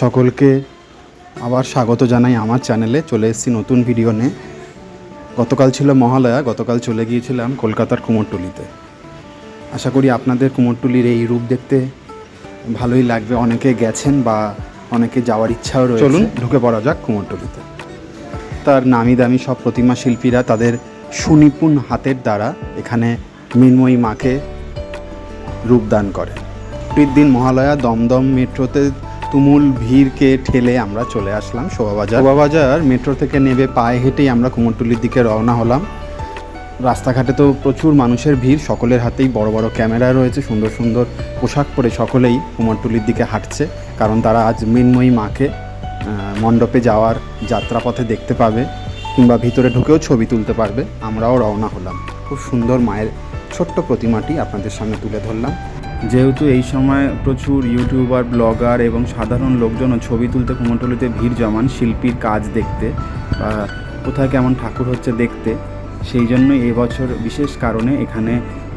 সকলকে আবার স্বাগত জানাই আমার চ্যানেলে। চলে এসেছি নতুন ভিডিও নিয়ে। গতকাল ছিল মহালয়া গতকাল চলে গিয়েছিলাম কলকাতার কুমোরটুলিতে। আশা করি আপনাদের কুমোরটুলির এই রূপ দেখতে ভালোই লাগবে। অনেকে গেছেন বা অনেকে যাওয়ার ইচ্ছাও রয়েছে। চলুন ঢুকে পড়া যাক কুমোরটুলিতে। তার নামি দামি সব প্রতিমা শিল্পীরা তাদের সুনিপুণ হাতের দ্বারা এখানে মৃন্ময়ী মাকে রূপদান করে। ছুটির দিন মহালয়া দমদম মেট্রোতে তুমুল ভিড়কে ঠেলে আমরা চলে আসলাম শোভাবাজার। শোভাবাজার মেট্রো থেকে নেবে পায়ে হেঁটেই আমরা কুমোরটুলির দিকে রওনা হলাম। রাস্তাঘাটে তো প্রচুর মানুষের ভিড়, সকলের হাতেই বড় বড় ক্যামেরা রয়েছে, সুন্দর সুন্দর পোশাক পরে সকলেই কুমোরটুলির দিকে হাঁটছে, কারণ তারা আজ মৃন্ময়ী মাকে মণ্ডপে যাওয়ার যাত্রাপথে দেখতে পাবে কিংবা ভিতরে ঢুকেও ছবি তুলতে পারবে। আমরাও রওনা হলাম। খুব সুন্দর মায়ের ছোট্ট প্রতিমাটি আপনাদের সামনে তুলে ধরলাম। যেহেতু এই সময় প্রচুর ইউটিউবার, ব্লগার এবং সাধারণ লোকজনও ছবি তুলতে কুমোরটুলিতে ভিড় জমান শিল্পীর কাজ দেখতে বা কোথায় কেমন ঠাকুর হচ্ছে দেখতে, সেই জন্য এবছর বিশেষ কারণে এখানে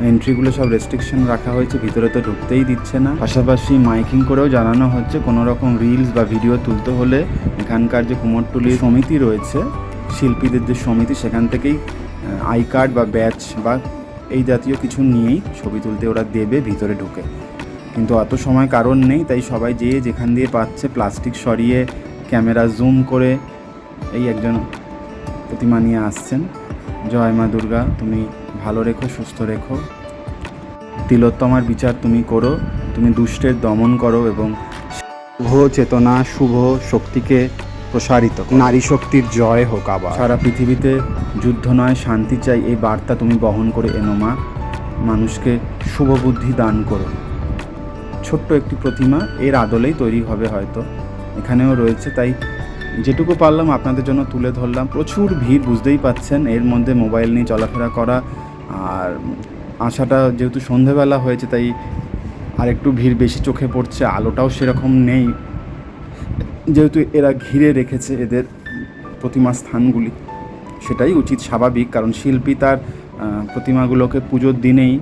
এন্ট্রিগুলো সব রেস্ট্রিকশন রাখা হয়েছে, ভিতরে তো ঢুকতেই দিচ্ছে না। পাশাপাশি মাইকিং করেও জানানো হচ্ছে কোনো রকম রিলস বা ভিডিও তুলতে হলে এখানকার যে কুমোরটুলির সমিতি রয়েছে, শিল্পীদের যে সমিতি, সেখান থেকেই আই কার্ড বা ব্যাচ বা এই জাতীয় কিছু নিয়েই ছবি তুলতে ওরা দেবে, ভিতরে ঢুকে। কিন্তু অত সময় কারণ নেই, তাই সবাই যেয়ে যেখান দিয়ে পাচ্ছে প্লাস্টিক সরিয়ে, ক্যামেরা জুম করে এই একজন প্রতিমা নিয়ে আসছেন। জয় মা দুর্গা, তুমি ভালো রেখো, সুস্থ রেখো। তিলোত্তমার বিচার তুমি করো, তুমি দুষ্টের দমন করো এবং শুভ চেতনা, শুভ শক্তিকে প্রসারিত নারী শক্তির জয় হোক আবার। সারা পৃথিবীতে যুদ্ধ নয় শান্তি চাই এই বার্তা তুমি বহন করে এনো মা। মানুষকে শুভ বুদ্ধি দান করো। ছোট্ট একটি প্রতিমা এর আদলেই তৈরি হবে হয়তো। এখানেও রয়েছে তাই যেটুকু পারলাম আপনাদের জন্য তুলে ধরলাম। প্রচুর ভিড় বুঝতেই পাচ্ছেন এর মধ্যে মোবাইল নিয়ে চলাফেরা করা। আর আশাটা যেহেতু সন্ধেবেলা হয়েছে তাই আর একটু ভিড় বেশি চোখে পড়ছে আলোটাও সেরকম নেই। যেহেতু এরা ঘিরে রেখেছে এদের প্রতিমা স্থানগুলি, সেটাই উচিত স্বাভাবিক, কারণ শিল্পী তার প্রতিমাগুলোকে পুজোর দিনেই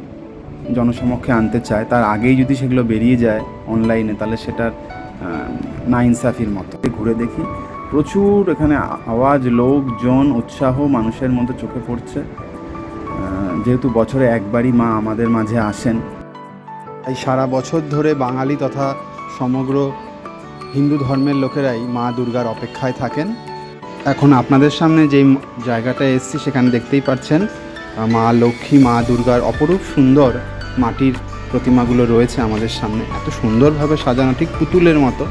জনসমক্ষে আনতে চায়। তার আগেই যদি সেগুলো বেরিয়ে যায় অনলাইনে তাহলে সেটার না ইনসাফির মতো। ঘুরে দেখি, প্রচুর এখানে আওয়াজ, লোকজন, উৎসাহ মানুষের মধ্যে চোখে পড়ছে। যেহেতু বছরে একবারই মা আমাদের মাঝে আসেন। তাই সারা বছর ধরে বাঙালি তথা সমগ্র হিন্দু ধর্মের লোকেরাই মা দুর্গার অপেক্ষায় থাকেন। এখন আপনাদের সামনে যেই ম- জায়গাটায় এসেছি সেখানে দেখতেই পাচ্ছেন মা লক্ষ্মী, মা দুর্গার অপরূপ সুন্দর মাটির প্রতিমাগুলো রয়েছে আমাদের সামনে। এত সুন্দরভাবে সাজানো, ঠিক পুতুলের মতো।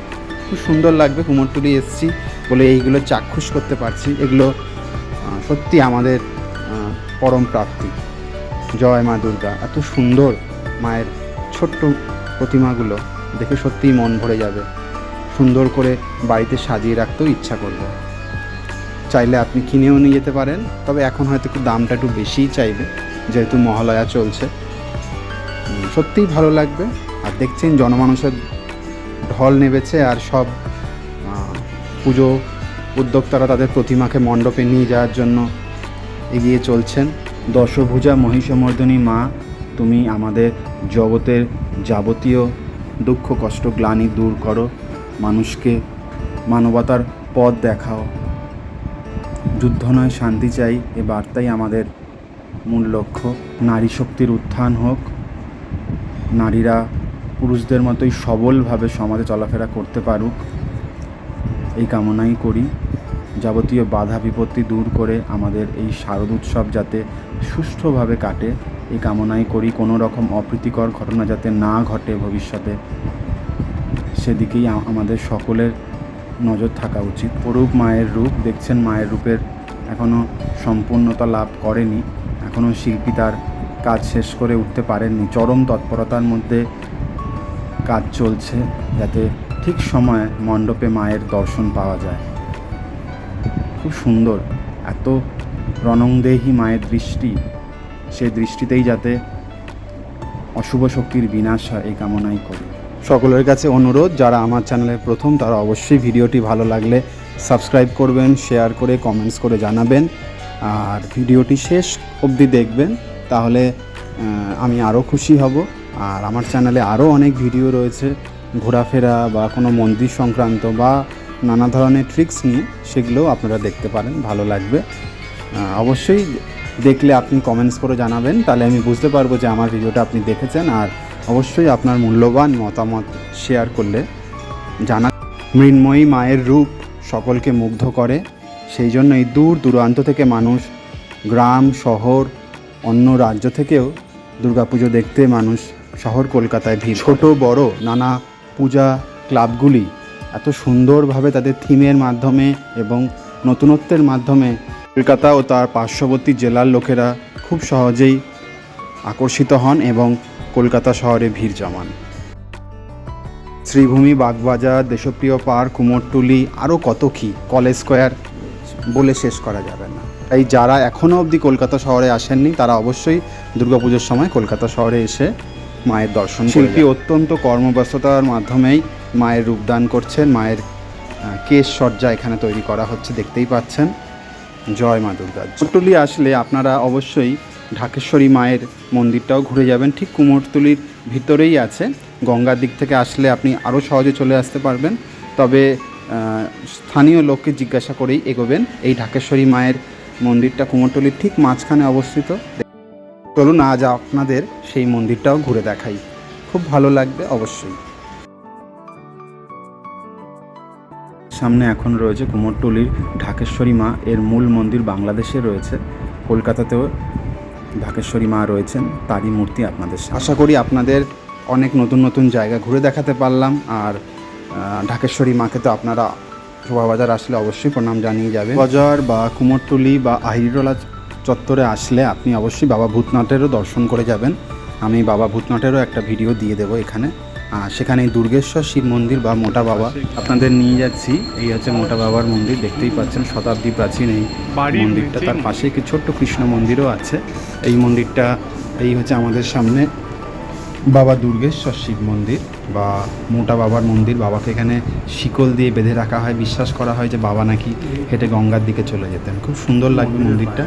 খুব সুন্দর লাগবে কুমোরটুলি এসেছি বলে এইগুলো চাক্ষুষ করতে পারছি। এগুলো সত্যি আমাদের পরম প্রাপ্তি। জয় মা দুর্গা। এত সুন্দর মায়ের ছোট্ট প্রতিমাগুলো দেখে সত্যিই মন ভরে যাবে। সুন্দর করে বাড়িতে সাজিয়ে রাখতেও ইচ্ছা করবে চাইলে আপনি কিনেও নিয়ে যেতে পারেন, তবে এখন হয়তো একটু দামটা একটু বেশিই চাইবে, যেহেতু মহালয়া চলছে। সত্যিই ভালো লাগবে। আর দেখছেন জনমানুষের ঢল নেবেছে আর সব পুজো উদ্যোক্তারা তাদের প্রতিমাকে মণ্ডপে নিয়ে যাওয়ার জন্য এগিয়ে চলছেন। দশভুজা মহিষমর্দিনী মা, তুমি আমাদের জগতের যাবতীয় দুঃখ কষ্ট গ্লানি দূর করো। মানুষকে মানবতার পথ দেখাও। যুদ্ধ নয়, শান্তি চাই, এ বার্তাই আমাদের মূল লক্ষ্য। নারী শক্তির উত্থান হোক, নারীরা পুরুষদের মতোই সবলভাবে সমাজে চলাফেরা করতে পারুক, এই কামনাই করি। যাবতীয় বাধা বিপত্তি দূর করে আমাদের এই শারদ উৎসব যাতে সুষ্ঠুভাবে কাটে এই কামনাই করি। কোনো রকম অপ্রীতিকর ঘটনা যাতে না ঘটে ভবিষ্যতে। সেদিকেই আমাদের সকলের নজর থাকা উচিত। অরূপ মায়ের রূপ, দেখছেন মায়ের রূপের এখনও সম্পূর্ণতা লাভ করেনি। এখনও শিল্পী তার কাজ শেষ করে উঠতে পারেননি। চরম তৎপরতার মধ্যে কাজ চলছে যাতে ঠিক সময়ে মণ্ডপে মায়ের দর্শন পাওয়া যায়। খুব সুন্দর। এত রণংদেহী মায়ের দৃষ্টি, সে দৃষ্টিতেই যাতে অশুভ শক্তির বিনাশ হয় এই কামনাই করি। সকলের কাছে অনুরোধ, যারা আমার চ্যানেলের প্রথম, তারা অবশ্যই ভিডিওটি ভালো লাগলে সাবস্ক্রাইব করবেন, শেয়ার করে কমেন্টস করে জানাবেন। আর ভিডিওটি শেষ অবধি দেখবেন, তাহলে আমি আরও খুশি হব। আর আমার চ্যানেলে আরও অনেক ভিডিও রয়েছে, ঘোরাফেরা বা কোনো মন্দির সংক্রান্ত বা নানা ধরনের ট্রিক্স নিয়ে, সেগুলোও আপনারা দেখতে পারেন, ভালো লাগবে। অবশ্যই দেখলে আপনি কমেন্টস করে জানাবেন, তাহলে আমি বুঝতে পারব যে আমার ভিডিওটা আপনি দেখেছেন। আর অবশ্যই আপনার মূল্যবান মতামত শেয়ার করলে জানা মৃন্ময়ী মায়ের রূপ সকলকে মুগ্ধ করে। সেই জন্যই দূর দূরান্ত থেকে মানুষ গ্রাম, শহর, অন্য রাজ্য থেকেও দুর্গাপুজো দেখতে মানুষ শহর কলকাতায় ভিড় ছোট, বড় নানা পূজা ক্লাবগুলি এত সুন্দরভাবে তাদের থিমের মাধ্যমে এবং নতুনত্বের মাধ্যমে কলকাতা ও তার পার্শ্ববর্তী জেলার লোকেরা খুব সহজেই আকর্ষিত হন এবং কলকাতা শহরে ভিড় জমান। শ্রীভূমি বাগবাজার দেশপ্রিয় পার্ক কুমোরটুলি আরও কত কী কলেজ স্কোয়ার বলে শেষ করা যাবে না। তাই যারা এখনও অবধি কলকাতা শহরে আসেননি তারা অবশ্যই দুর্গাপুজোর সময় কলকাতা শহরে এসে মায়ের দর্শন শিল্পী অত্যন্ত কর্মব্যস্ততার মাধ্যমেই মায়ের রূপদান করছেন মায়ের কেশ সজ্জা এখানে তৈরি করা হচ্ছে দেখতেই পাচ্ছেন। জয় মা দুর্গা। কুমোরটুলি আসলে আপনারা অবশ্যই ঢাকেশ্বরী মায়ের মন্দিরটাও ঘুরে যাবেন। ঠিক কুমোরটুলির ভিতরেই আছে। গঙ্গার দিক থেকে আসলে আপনি আরও সহজে চলে আসতে পারবেন। তবে স্থানীয় লোককে জিজ্ঞাসা করেই এগোবেন। এই ঢাকেশ্বরী মায়ের মন্দিরটা কুমোরটুলির ঠিক মাঝখানে অবস্থিত। চলুন আজ আপনাদের সেই মন্দিরটাও ঘুরে দেখাই। খুব ভালো লাগবে অবশ্যই। সামনে এখন রয়েছে কুমোরটুলির ঢাকেশ্বরী মা। এর মূল মন্দির বাংলাদেশে রয়েছে। কলকাতাতেও ঢাকেশ্বরী মা রয়েছেন তারই মূর্তি আপনাদের। আশা করি আপনাদের অনেক নতুন নতুন জায়গা ঘুরে দেখাতে পারলাম আর ঢাকেশ্বরী মাকে তো আপনারা শোভাবাজার আসলে অবশ্যই প্রণাম জানিয়ে যাবে বাজার বা কুমোরটুলি বা আহিরোলা চত্বরে আসলে আপনি অবশ্যই বাবা ভূতনাথেরও দর্শন করে যাবেন। আমি বাবা ভূতনাথেরও একটা ভিডিও দিয়ে দেবো এখানে। সেখানে দুর্গেশ্বর শিব মন্দির বা মোটা বাবা। আপনাদের নিয়ে যাচ্ছি এই হচ্ছে মোটা বাবার মন্দির দেখতেই পাচ্ছেন শতাব্দী প্রাচীন এই মন্দিরটা। তার পাশে একটি ছোট্ট কৃষ্ণ মন্দিরও আছে। এই মন্দিরটা এই হচ্ছে আমাদের সামনে বাবা দুর্গেশ্বর শিব মন্দির বা মোটা বাবার মন্দির। বাবাকে এখানে শিকল দিয়ে বেঁধে রাখা হয়। বিশ্বাস করা হয় যে বাবা নাকি হেঁটে গঙ্গার দিকে চলে যেতেন। খুব সুন্দর লাগবে মন্দিরটা।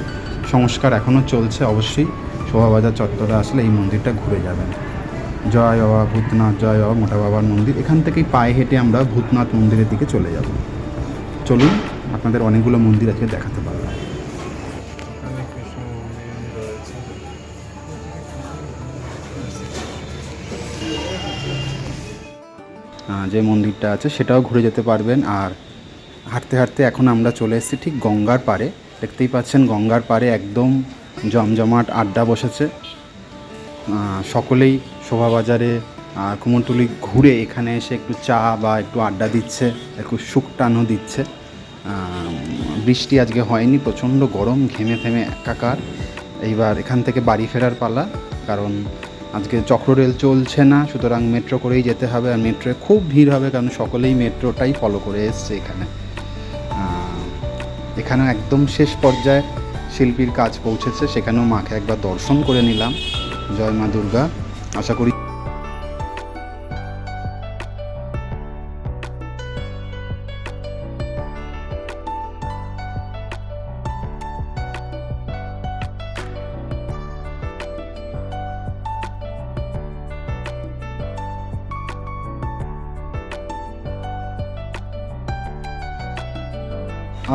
সংস্কার এখনও চলছে অবশ্যই। শোভাবাজার চত্বরে আসলে এই মন্দিরটা ঘুরে যাবেন। জয় বাবা ভূতনাথ জয় বাবা মোটা বাবার মন্দির। এখান থেকেই পায়ে হেঁটে আমরা ভূতনাথ মন্দিরের দিকে চলে যাব। চলুন আপনাদের অনেকগুলো মন্দির আজকে দেখাতে পারলাম। আহ, যে মন্দিরটা আছে সেটাও ঘুরে যেতে পারবেন। আর হাঁটতে হাঁটতে এখন আমরা চলে এসেছি ঠিক গঙ্গার পাড়ে। দেখতেই পাচ্ছেন গঙ্গার পাড়ে একদম জমজমাট আড্ডা বসেছে। সকলেই শোভাবাজারে কুমোরটুলি ঘুরে এখানে এসে একটু চা বা একটু আড্ডা দিচ্ছে, একটু টানও দিচ্ছে। বৃষ্টি আজকে হয়নি, প্রচণ্ড গরম, ঘেমে থেমে একাকার। এইবার এখান থেকে বাড়ি ফেরার পালা, কারণ আজকে চক্র রেল চলছে না, সুতরাং মেট্রো করেই যেতে হবে, আর মেট্রোয় খুব ভিড় হবে, কারণ সকলেই মেট্রোটাই ফলো করে এসছে এখানে। এখানেও একদম শেষ পর্যায়ে শিল্পীর কাজ পৌঁছেছে, সেখানেও মাকে একবার দর্শন করে নিলাম। জয় মা দুর্গা, আশা করি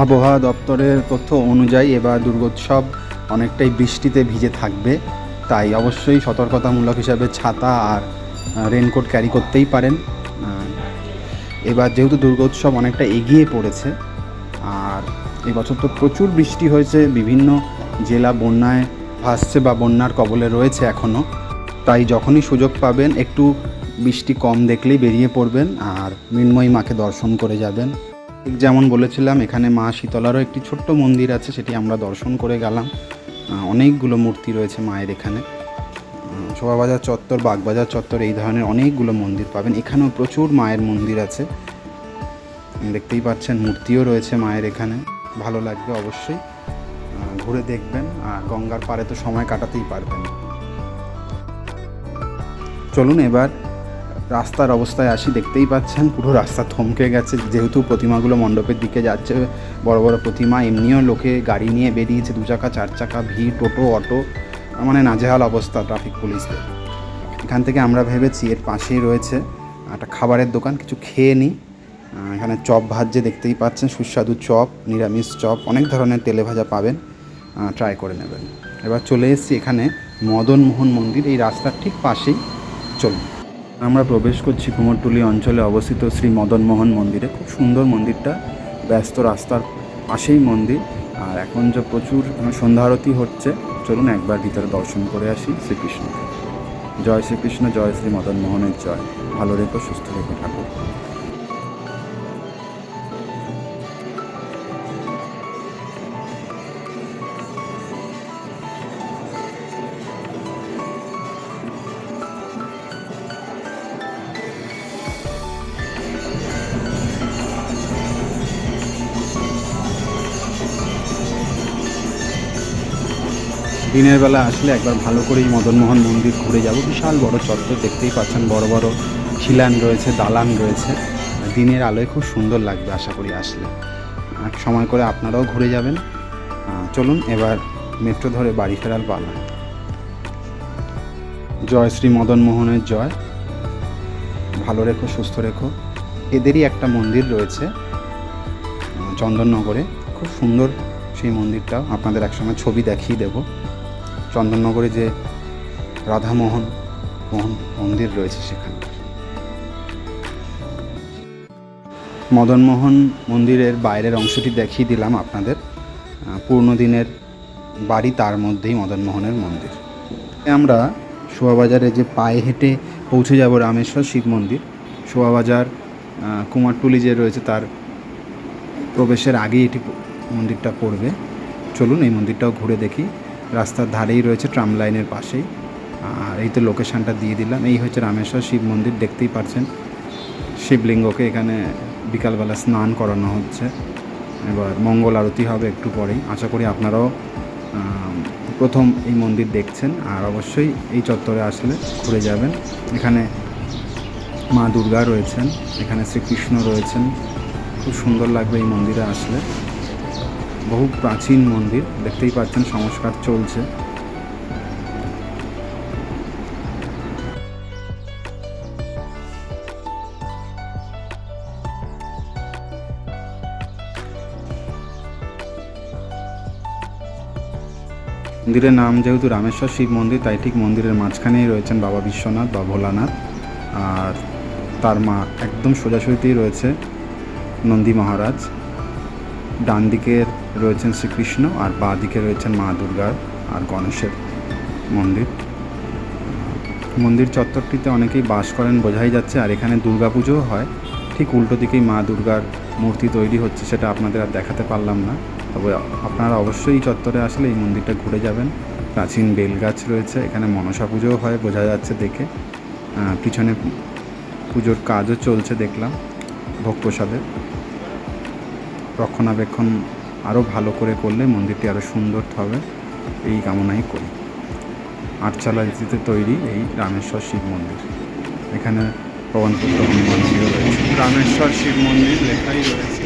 আবহাওয়া দপ্তরের তথ্য অনুযায়ী এবার দুর্গোৎসব অনেকটাই বৃষ্টিতে ভিজে থাকবে। তাই অবশ্যই সতর্কতামূলক হিসাবে ছাতা আর রেনকোট ক্যারি করতেই পারেন। এবার যেহেতু দুর্গোৎসব অনেকটা এগিয়ে পড়েছে, আর এবছর তো প্রচুর বৃষ্টি হয়েছে, বিভিন্ন জেলা বন্যায় ভাসছে বা বন্যার কবলে রয়েছে এখনও তাই যখনই সুযোগ পাবেন, একটু বৃষ্টি কম দেখলেই বেরিয়ে পড়বেন আর মৃন্ময়ী মাকে দর্শন করে যাবেন। ঠিক যেমন বলেছিলাম, এখানে মা শীতলারও একটি ছোট্ট মন্দির আছে, সেটি আমরা দর্শন করে গেলাম। অনেকগুলো মূর্তি রয়েছে মায়ের এখানে। শোভাবাজার চত্বর, বাগবাজার চত্বর, এই ধরনের অনেকগুলো মন্দির পাবেন। এখানেও প্রচুর মায়ের মন্দির আছে। দেখতেই পাচ্ছেন, মূর্তিও রয়েছে মায়ের এখানে। ভালো লাগবে অবশ্যই। ঘুরে দেখবেন। আর গঙ্গার পাড়ে তো সময় কাটাতেই পারবেন। চলুন এবার রাস্তার অবস্থায় আসি, দেখতেই পাচ্ছেন, পুরো রাস্তা থমকে গেছে। যেহেতু প্রতিমাগুলো মণ্ডপের দিকে যাচ্ছে, বড় বড় প্রতিমা, এমনিও লোকে গাড়ি নিয়ে বেরিয়েছে, দু চাকা, চার চাকা, ভিড়, টোটো, অটো মানে নাজেহাল অবস্থা ট্রাফিক পুলিশদের এখান থেকে আমরা ভেবেছি এর পাশেই রয়েছে একটা খাবারের দোকান, কিছু খেয়ে নিই। এখানে চপ ভাজছে দেখতেই পাচ্ছেন, সুস্বাদু চপ, নিরামিষ চপ, অনেক ধরনের তেলে ভাজা পাবেন ট্রাই করে নেবেন। এবার চলে এসেছি এখানে মদন মোহন মন্দির, এই রাস্তার ঠিক পাশেই। চলুন। আমরা প্রবেশ করছি কুমোরটুলি অঞ্চলে অবস্থিত শ্রী মদনমোহন মন্দিরে। খুব সুন্দর মন্দিরটা, ব্যস্ত রাস্তার পাশেই মন্দির। আর এখন যে প্রচুর সন্ধ্যা আরতি হচ্ছে, চলুন একবার ভিতরে দর্শন করে আসি শ্রীকৃষ্ণকে। জয় শ্রীকৃষ্ণ, জয় শ্রী মদনমোহনের জয়। ভালো রেখো সুস্থ রেখো ঠাকুর। দিনের বেলা আসলে একবার ভালো করেই মদনমোহন মন্দির ঘুরে যাব। বিশাল বড় চত্বর, দেখতেই পাচ্ছেন বড় বড় খিলান রয়েছে, দালান রয়েছে। দিনের আলোয় খুব সুন্দর লাগবে আশা করি আসলে। আর সময় করে আপনারাও ঘুরে যাবেন। চলুন এবার মেট্রো ধরে বাড়ি ফেরার পালা। জয় শ্রী মদন মোহনের জয়। ভালো রেখো, সুস্থ রেখো। এদেরই একটা মন্দির রয়েছে চন্দননগরে। খুব সুন্দর সেই মন্দিরটাও। আপনাদের একসময় ছবি দেখিয়ে দেবো। চন্দননগরে যে রাধামোহন মোহন মন্দির রয়েছে সেখানে। মদনমোহন মন্দিরের বাইরের অংশটি দেখিয়ে দিলাম আপনাদের। পূর্ণ দিনের বাড়ি তার মধ্যেই মদনমোহনের মন্দির। আমরা শোভাবাজারে যে পায়ে হেঁটে পৌঁছে যাব রামেশ্বর শিব মন্দির শোভাবাজার আহ, কুমারটুলি যে রয়েছে তার প্রবেশের আগেই এটি মন্দিরটা পড়বে। চলুন এই মন্দিরটাও ঘুরে দেখি। রাস্তার ধারেই রয়েছে ট্রাম লাইনের পাশেই। আর এই তো লোকেশানটা দিয়ে দিলাম। এই হচ্ছে রামেশ্বর শিব মন্দির, দেখতেই পাচ্ছেন শিবলিঙ্গকে এখানে বিকালবেলা স্নান করানো হচ্ছে। এবার মঙ্গল আরতি হবে একটু পরেই। আশা করি আপনারাও প্রথম এই মন্দির দেখছেন। আর অবশ্যই এই চত্বরে আসলে ঘুরে যাবেন। এখানে মা দুর্গা রয়েছেন, এখানে শ্রীকৃষ্ণ রয়েছেন। খুব সুন্দর লাগবে এই মন্দিরে আসলে। বহু প্রাচীন মন্দির, দেখতেই পাচ্ছেন সংস্কার চলছে। মন্দিরের নাম যেহেতু রামেশ্বর শিব মন্দির, তাই ঠিক মন্দিরের মাঝখানেই রয়েছেন বাবা বিশ্বনাথ, বা ভোলানাথ। আর তার মা একদম সোজাসুজিতেই রয়েছে নন্দী মহারাজ। ডান দিকে রয়েছেন শ্রীকৃষ্ণ আর বাঁ দিকে রয়েছেন মা দুর্গার আর গণেশের মন্দির। মন্দির চত্বরটিতে অনেকেই বাস করেন বোঝাই যাচ্ছে, আর এখানে দুর্গাপুজোও হয়। ঠিক উল্টো দিকেই মা দুর্গার মূর্তি তৈরি হচ্ছে সেটা আপনাদের আর দেখাতে পারলাম না। তবে আপনারা অবশ্যই চত্বরে আসলে এই মন্দিরটা ঘুরে যাবেন। প্রাচীন বেলগাছ রয়েছে, এখানে মনসা পুজোও হয় বোঝা যাচ্ছে দেখে। পিছনে পুজোর কাজও চলছে দেখলাম ভোগ প্রসাদের। রক্ষণাবেক্ষণ আরও ভালো করে করলে মন্দিরটি আরও সুন্দর হবে। এই কামনাই করি। আটচালা রীতিতে তৈরি এই রামেশ্বর শিব মন্দির। এখানে পবনপুত্র হনুমানজিও রয়েছে। রামেশ্বর শিব মন্দির লেখাই রয়েছে।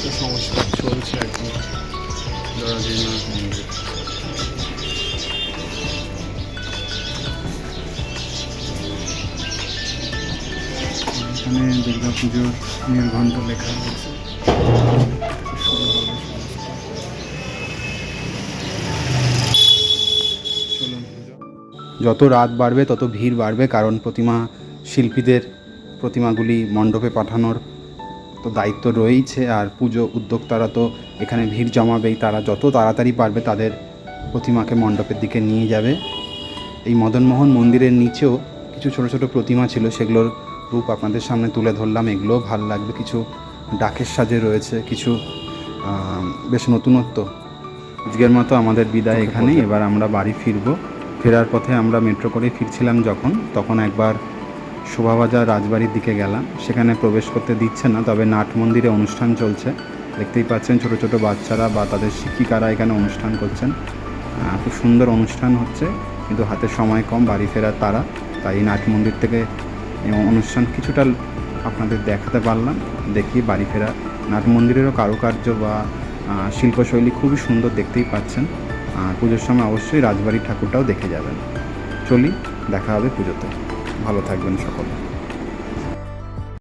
তো সংস্কার চলছে জরাজীর্ণনাথ মন্দির। এখানে দুর্গা পুজোর নির্ঘণ্ট লেখা রয়েছে। যত রাত বাড়বে, তত ভিড় বাড়বে, কারণ প্রতিমা শিল্পীদের প্রতিমাগুলি মণ্ডপে পাঠানোর তো দায়িত্ব রয়েইছে, আর পুজো উদ্যোক্তারা তো এখানে ভিড় জমাবেই। তারা যত তাড়াতাড়ি পারবে তাদের প্রতিমাকে মণ্ডপের দিকে নিয়ে যাবে। এই মদনমোহন মন্দিরের নিচেও কিছু ছোট ছোট প্রতিমা ছিল, সেগুলোর রূপ আপনাদের সামনে তুলে ধরলাম এগুলোও ভালো লাগবে। কিছু ডাকের সাজে রয়েছে কিছু বেশ নতুনত্ব। আজকের মতো আমাদের বিদায় এখানেই। এবার আমরা বাড়ি ফিরবো। ফেরার পথে আমরা মেট্রো করে ফিরছিলাম যখন তখন একবার শোভাবাজার রাজবাড়ির দিকে গেলাম। সেখানে প্রবেশ করতে দিচ্ছে না তবে নাট মন্দিরে অনুষ্ঠান চলছে। দেখতেই পাচ্ছেন ছোট ছোট বাচ্চারা বা তাদের শিক্ষিকারা এখানে অনুষ্ঠান করছেন। খুব সুন্দর অনুষ্ঠান হচ্ছে কিন্তু হাতে সময় কম বাড়ি ফেরার তারা তাই নাট মন্দির থেকে এই অনুষ্ঠান কিছুটা আপনাদের দেখাতে পারলাম। দেখিয়ে বাড়ি ফেরা নাট মন্দিরেরও কারুকার্য বা শিল্পশৈলী খুবই সুন্দর দেখতেই পাচ্ছেন। পুজোর সময় অবশ্যই রাজবাড়ির ঠাকুরটাও দেখে যাবেন। চলি, দেখা হবে পুজোতে। ভালো থাকবেন সকলে।